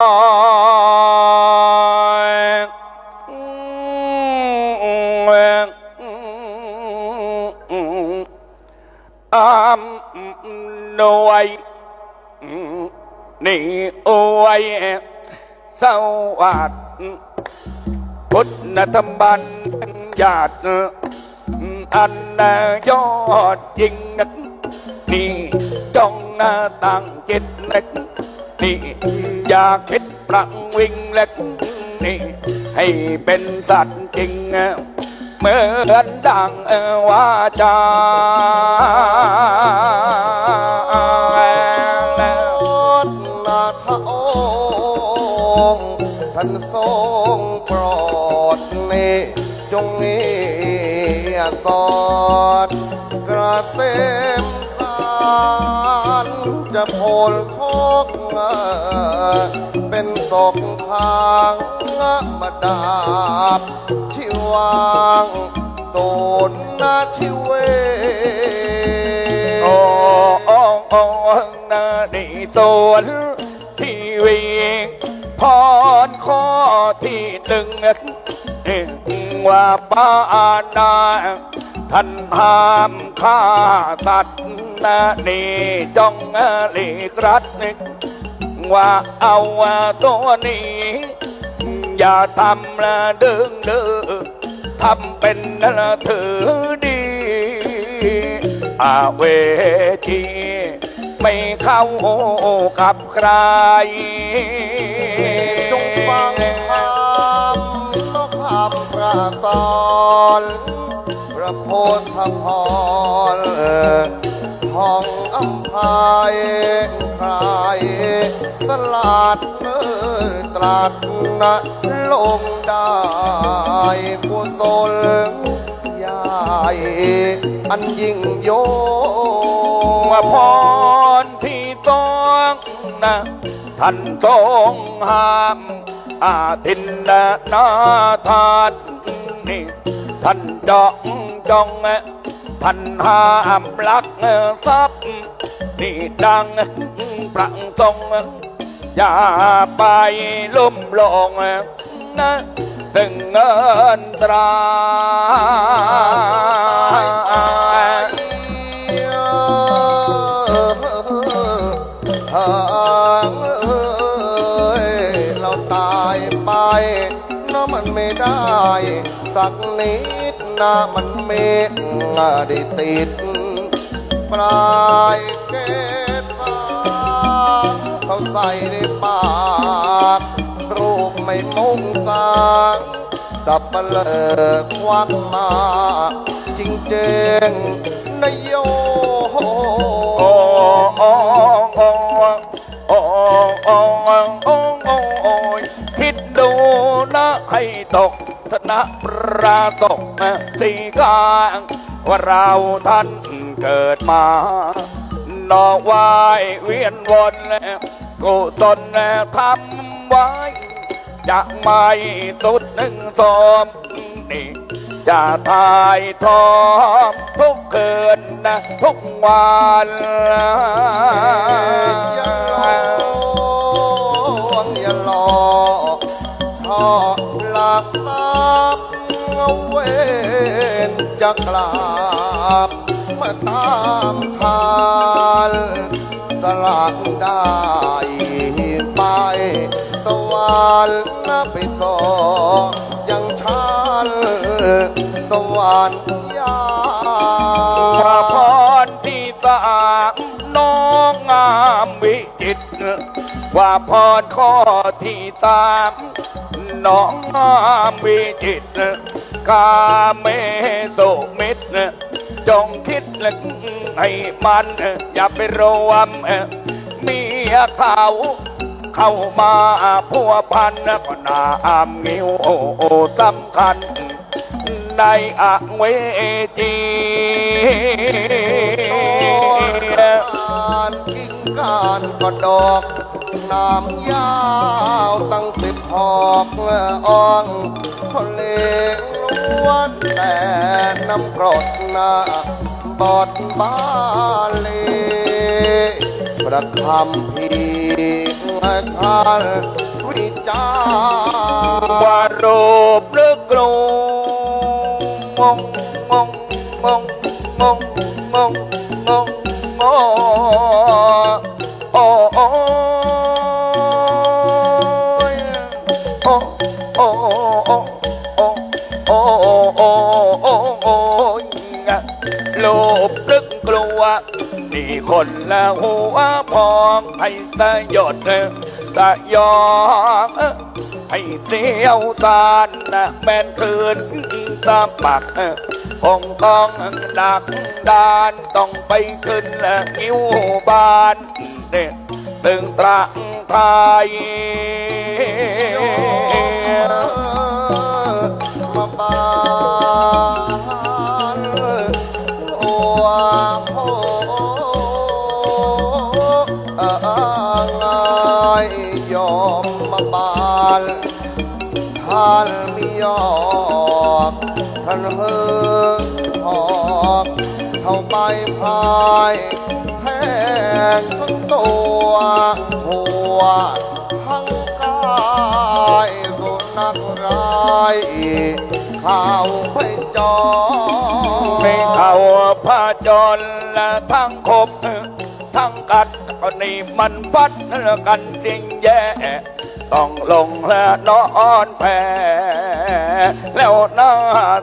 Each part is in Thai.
am no ai ni o ai sao ạt bút na thâm ban giạt anh do dinh ni trong tàng chết nách นี่อย่าคิดปรังวิ่งเล็กนี่ให้เป็นสัตว์จริงเหมือนดังวาจาอดนาทองท่านทรงโปรดเนจงเงียสอดกระเซมสา จะโพลโคกเป็นศอกทางมาดาบชิวางโซนนาชิเวโอ้โอ้โอ้นาดีสวนทีวีพรข้อที่หนึ่งว่าป้านา ท่านห้ามฆ่าสัตว์นะนี่จ้องหลีกรัดว่าเอาตัวนี้ อย่าทำละดึงเดือทำเป็นละถือดีอาเวทีไม่เข้ากับใคร จงฟังคำนกคำพระสอน โพธพรห้องอัมพายใครสลัดเมือตรัสนะลงได้กุศลใหญ่อันยิ่งโยว่าพรที่ต้องนะท่านทรงห้ามอาทินนานาทานนี่ ท่านจองจองท่านห้ามลักทรัพย์นี่ดังประทรงอย่าไปลุ่มหลงนะซึ่งเงินตราเอ้ยเราตายไปนะมันไม่ได้ สักนิดหน้ามันเมฆได้ติด ปลายเกศสาเขาใส่ในปากรูปไม่มุ่งสางสับเปลือกควักมา จริงเจงนายโยโอ้โอ้โอ้โอ้โอ้โอ้โอ้คิดดูนะให้ตก ธนะประตกสีกลางว่าเราท่านเกิดมานอกวายเวียนวนกุศลทำไว้จะไม่สุดหนึ่งสมนี่จะทายทอมทุกคืนนะทุกวันอย่าลวงอย่าหลอกชอบหลักทรัพย์ เวนจะกลับมาตามทานสลักได้ไป สวรรค์ไปสอยังชันสวรรค์ยาพระพรที่สามน้องงามวิจิตว่าพรข้อที่สามน้องงามวิจิตร กาเมสุมิตรจงคิดให้มัน อย่าไปรวมเมียเขาเข้ามาพัวพันก็นาอามงิวสำคัญ ในอเวจีการกิ่งการก็ดอกน้ำยาวตั้งสิบหอกอ่องคนเลง วันแต่น้ำกรดนาบอดบาเลประคำพีทานวิจารว่ารูปหรือกรูงงงงงงงงงงง รูปหรือกลัว นี่คนละหัวพองให้ตะยดตะยองให้เสียวตานนะแม่นคืนตาปักคงต้องดักดานต้องไปขึ้นละงิ้วบานเด็ดตึงตรังไทย อ้โหเอ้ยยอมมาบานท่านไม่ยอมท่านเฮือหอกเข้าไปพายแทงทั้งตัวทั่วทั้งกาย นัขร้ายเข้าไปจอไม่เท่าพระจรและทั้งคบทั้งกัดก็นี่มันฟัดกันจริงแย่ต้องลงและนอนแพ้แล้วหน้า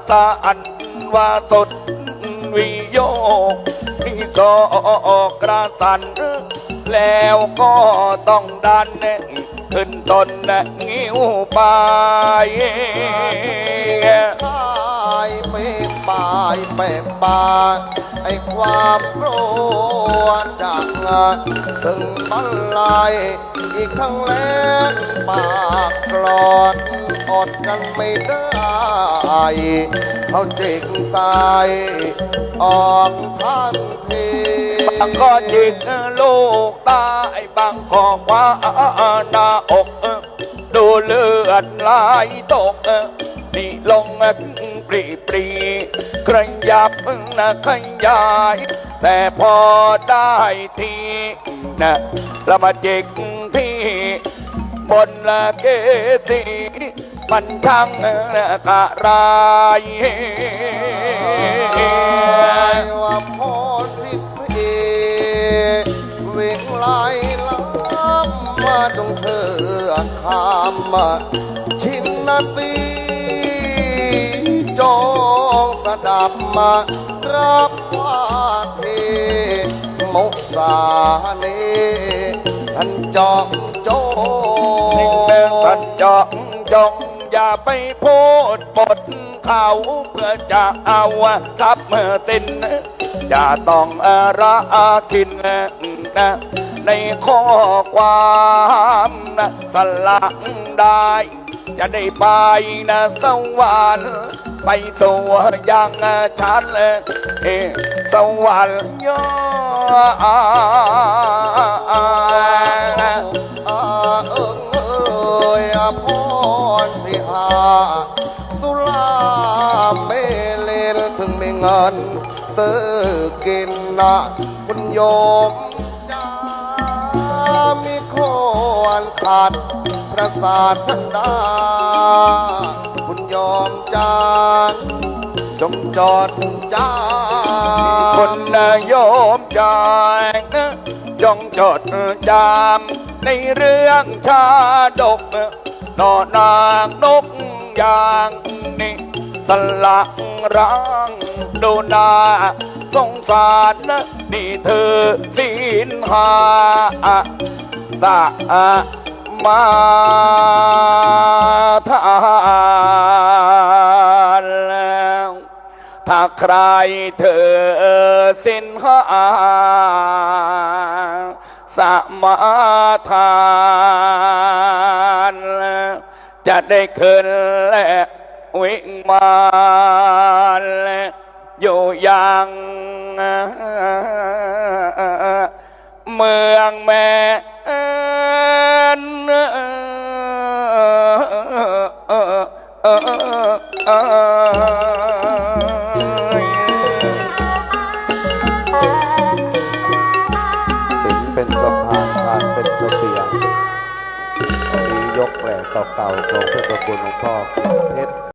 ตาอันว่าสดวิโยกนี่โซกระสันแล้วก็ต้องดัน ขึ้นต้นและงิ้วไปชายไม่ปลายแปะปาไอความโกรธจากงานซึ่งบันไลายอีกทั้งแรงปากกลอดอดกันไม่ได้เขาจิกใส่ออกทันที บางก็จิกลูกตายบางก็คว้าหน้าอกดูเลือดไหลตกนี่ลงปรีปรีกระยับนะขยาย แต่พอได้ทีนะล้วมาจิกที่บนละเกสีมันช่างกะไรว่าพร เวงไล่ล้ำมาตรงเธอคำมาชินนาสีจองสดับมารับว่าเทมกสาเนท่านจอมโจนิ่งเดินตัดจองจงอย่าไปพูดบทเขาเพื่อจะเอาทรัพย์เมื่อตินจะต้องระทินนะ ในข้อความนะสลักได้ จะได้ไปนะสวรรค์ไปสู่ยังฉันเอสวรรค์ยออาเอิงเอ่ยอภรที่หาสุราเมเลนถึงไม่เงินซื้อกินนะคุณโยม คนขาดพระศาสดา คุณโยมจ้าจงจอดจ้าคนนโยมจางจงจดจำในเรื่องชาดกนอนางนกอย่างนี้สลักรังดูนาสงสารนี่เธอสินหา สะมาทานแล้วถ้าใครเธอสิ้นหาสมาทานจะได้ขึ้นและวิ่งมาและอยู่ยังเมืองแม่ เอ่ยสิงเป็นสะพานผ่านเป็นเสบียงมียกแหล่เก่าๆของพระคุณหลวงพ่อเพชร